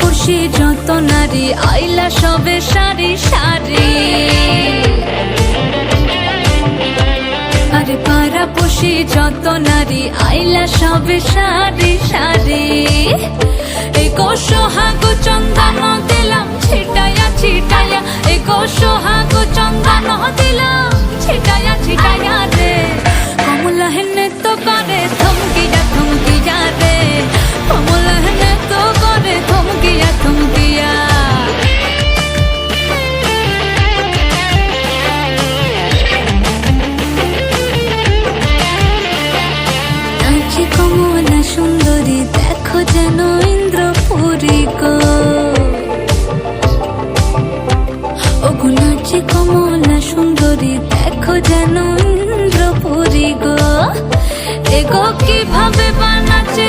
পড়শি যত নারী, আইলা সবে সারি সারি। আরে পাড়া পড়শি যত নারী, আইলা সবে সারি সারি। এই গো সোহাগ চন্দন দিলাম, ছিটায়া ছিটায়া। এই গো সোহাগ চন্দন দিলাম, ছিটায়া ছিটায়া রে। কমলা হেনে তো ইন্দ্রপুরী গো ওগো কমলা সুন্দরী দেখো যেন গো। কীভাবে বানাচ্ছে